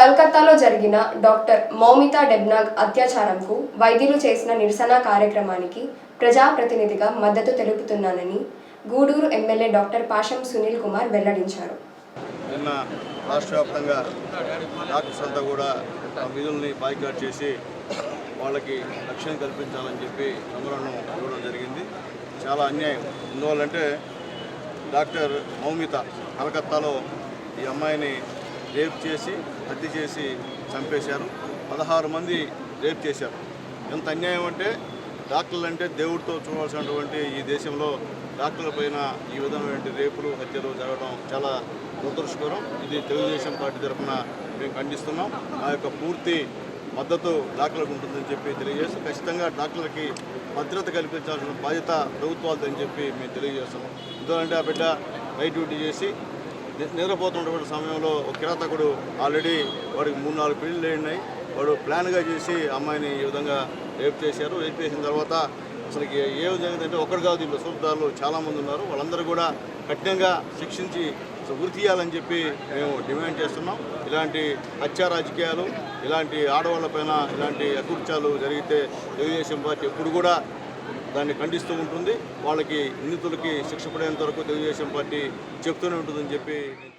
కలకత్తాలో జరిగిన డాక్టర్ మౌమితా డెబ్నాగ్ అత్యాచారంకు వైద్యులు చేసిన నిరసన కార్యక్రమానికి ప్రజాప్రతినిధిగా మద్దతు తెలుపుతున్నానని గూడూరు ఎమ్మెల్యే డాక్టర్ పాషం సునీల్ కుమార్ వెల్లడించారు. నిన్న రాష్ట్ర వ్యాప్తంగా డాక్టర్స్ అంతా కూడా విధుల్ని బాయ్కాట్ చేసి వాళ్ళకి రక్షణ కల్పించాలని చెప్పి మెమోరాండం ఇవ్వడం జరిగింది. చాలా అన్యాయం. ఎందువల్లంటే డాక్టర్ మౌమిత కలకత్తాలో ఈ అమ్మాయిని రేప్ చేసి హత్య చేసి చంపేశారు. పదహారు మంది రేప్ చేశారు. ఎంత అన్యాయం అంటే డాక్టర్లు అంటే దేవుడితో చూడాల్సినటువంటి ఈ దేశంలో డాక్టర్ల పైన ఈ విధమైనటువంటి రేపులు హత్యలు జరగడం చాలా దురదృష్టకరం. ఇది తెలుగుదేశం పార్టీ తరఫున మేము ఖండిస్తున్నాం. మా యొక్క పూర్తి మద్దతు డాక్టర్లకు ఉంటుందని చెప్పి తెలియజేస్తూ ఖచ్చితంగా డాక్టర్లకి భద్రత కల్పించాల్సిన బాధ్యత ప్రభుత్వాలదని చెప్పి మేము తెలియజేస్తున్నాం. ఎందుకంటే ఆ బిడ్డ నైట్ డ్యూటీ చేసి నిద్రపోతున్నటువంటి సమయంలో ఒక కిరాతకుడు ఆల్రెడీ వాడికి మూడు నాలుగు పెళ్ళి లేడినాయి వాడు ప్లాన్గా చేసి అమ్మాయిని ఈ విధంగా రేపు చేశారు. రేపు చేసిన తర్వాత అసలు ఏ- విధంగా అంటే ఒక్కడు కాదు దీంట్లో సూత్రధారులు చాలామంది ఉన్నారు. వాళ్ళందరూ కూడా కఠినంగా శిక్షించి అసలు తీయాలని చెప్పి మేము డిమాండ్ చేస్తున్నాం. ఇలాంటి హత్యా రాజకీయాలు ఇలాంటి ఆడవాళ్ళపైన ఇలాంటి అకృత్యాలు జరిగితే తెలుగుదేశం పార్టీ ఎప్పుడు కూడా దాన్ని ఖండిస్తూ ఉంటుంది. వాళ్ళకి నిందితులకి శిక్ష పడేంత వరకు తెలుగుదేశం పార్టీ చెప్తూనే ఉంటుందని చెప్పి నేను